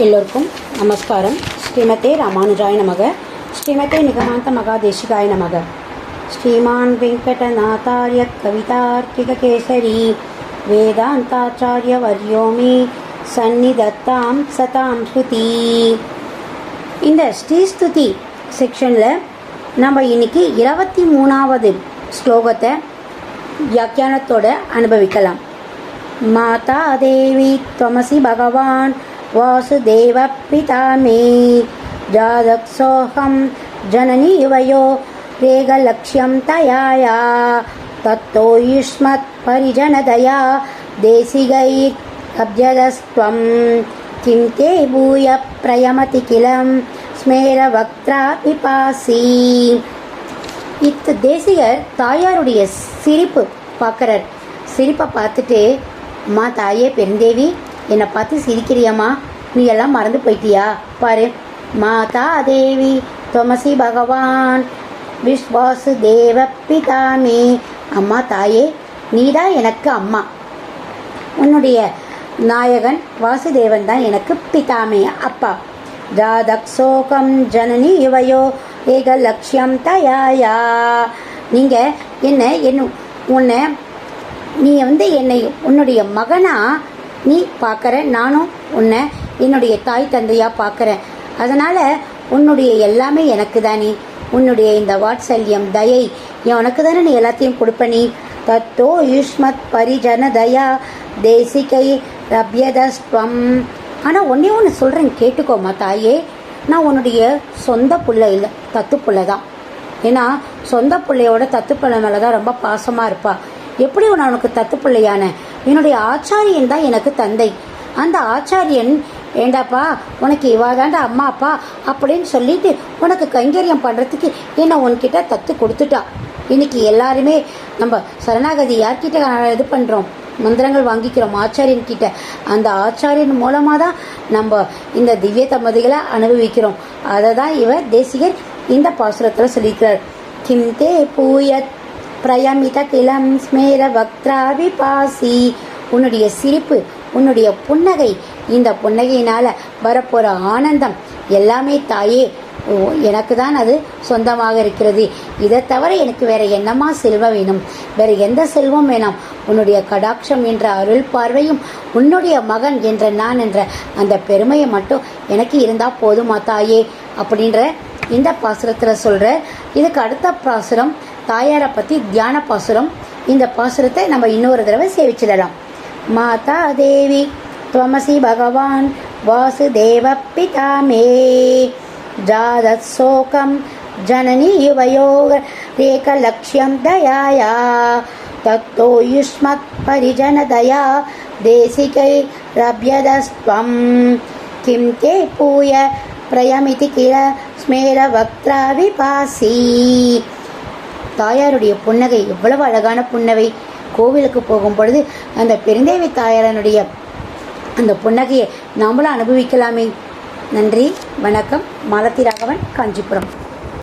எல்லோருக்கும் நமஸ்காரம். ஸ்ரீமதே ராமானுஜாய நமக. ஸ்ரீமதே நிகமாந்த மகாதேசிகாய நமக. ஸ்ரீமான் வெங்கடநாதாரிய கவிதார்க்கிக கேசரி. வேதாந்தாச்சாரிய வரியோமி சந்நிதத்தாம் சதாம் ஸ்ருதி. இந்த ஸ்ரீஸ்துதி செக்ஷனில் நம்ம இன்னைக்கு இருபத்தி மூணாவது ஸ்லோகத்தை வியாக்கியானத்தோடு அனுபவிக்கலாம். மாதா தேவி துவமசி பகவான் भगवान् वासुदेवपिता मे जादक्सोऽहं जननी वयो रेगलक्ष्यं तयाया तत्तो युष्मत्परिजनदया देशिगैरभ्यदस्त्वं किं ते भूय प्रयमति किलं स्मेरवक्त्रा पिपासि இத்து தேசிகர் தாயாருடைய சிரிப்பு பார்க்குறார் சிரிப்பை பார்த்துட்டு அம்மா தாயே பெருந்தேவி என்னை பார்த்து சிரிக்கிறியம்மா நீ எல்லாம் மறந்து போயிட்டியா? பாரு. மாதா தேவி தொமசி பகவான் விஸ்வாசு தேவ பிதாமே அம்மா தாயே நீதான் எனக்கு அம்மா. உன்னுடைய நாயகன் வாசுதேவன் தான் எனக்கு பிதாமே அப்பா. ஜாதக்ஷோகம் ஜனனி இவையோ ஏக லட்சியம் தயாயா. நீங்கள் என்ன என்ன உன்னை நீ வந்து என்னை உன்னுடைய மகனாக நீ பார்க்குற நானும் உன்னை என்னுடைய தாய் தந்தையாக பார்க்குறேன் அதனால் உன்னுடைய எல்லாமே எனக்கு தானே உன்னுடைய இந்த வாட்சல்யம் தயை உனக்கு தானே நீ எல்லாத்தையும் கொடுப்பனி நீ. தத்தோ யுஷ்மத் பரிஜன தயா தேசிகை ரப்யதஸ்வம். ஆனால் ஒன்றே ஒன்று சொல்கிறேன் கேட்டுக்கோமா தாயே. நான் உன்னுடைய சொந்த புள்ள இல்லை தத்து புள்ள தான். ஏன்னா சொந்த பிள்ளையோட தத்து பிள்ளை மேலே தான் ரொம்ப பாசமாக இருப்பா. எப்படி நான் உனக்கு தத்து பிள்ளையான? என்னுடைய ஆச்சாரியன் தான் எனக்கு தந்தை. அந்த ஆச்சாரியன் ஏண்டாப்பா உனக்கு இவாதாண்டா அம்மா அப்பா அப்படின்னு சொல்லிட்டு உனக்கு கைங்கரியம் பண்ணுறதுக்கு என்னை உன்கிட்ட தத்து கொடுத்துட்டா? இன்னைக்கு எல்லாருமே நம்ம சரணாகதி யார்கிட்ட இது பண்ணுறோம் மந்திரங்கள் வாங்கிக்கிறோம் ஆச்சாரியன் கிட்ட. அந்த ஆச்சாரியன் மூலமாக தான் நம்ம இந்த திவ்ய தம்பதிகளை அனுபவிக்கிறோம். அதை தான் இவர் தேசிகர் இந்த பாசுரத்தில் சொல்லியிருக்கிறார். கிம் தே பூயத் பிரயமித கிளம் ஸ்மேர வக்த்ரா விபாசி உன்னுடைய சிரிப்பு உன்னுடைய புன்னகை இந்த புன்னகையினால் வரப்போகிற ஆனந்தம் எல்லாமே தாயே. எனக்கு தான் அது சொந்தமாக இருக்கிறது. இதை தவிர எனக்கு வேற என்னமா செல்வம் வேணும்? வேற எந்த செல்வம் வேணாம்? உன்னுடைய கடாட்சம் என்ற அருள் பார்வையும் உன்னுடைய மகன் என்ற நான் என்ற அந்த பெருமையை மட்டும் எனக்கு இருந்தால் போதுமா தாயே? அப்படின்ற இந்த பாசுரத்தில் சொல்கிற இதுக்கு அடுத்த பாசுரம் தாயாரை பற்றி தியான பாசுரம். இந்த பாசுரத்தை நம்ம இன்னொரு தடவை சேவிச்சிடலாம். மாதா தேவி त्वमसि भगवान् वासुदेवपिता मे जातत्सोकं जननी युवयोरेकलक्ष्यं दयाया तत्तो युष्मत्परिजनदया देशिकैरभ्यदस्त्वं किं ते पूय प्रयमिति किल स्मेरवक्त्रा विपासी தாயாருடைய புன்னகை எவ்வளவு அழகான புன்னகை கோவிலுக்கு போகும் பொழுது அந்த பெருந்தேவி தாயாரனுடைய அந்த புன்னகையை நாமளும் அனுபவிக்கலாமே. நன்றி வணக்கம். மாலத்தி ராகவன் காஞ்சிபுரம்.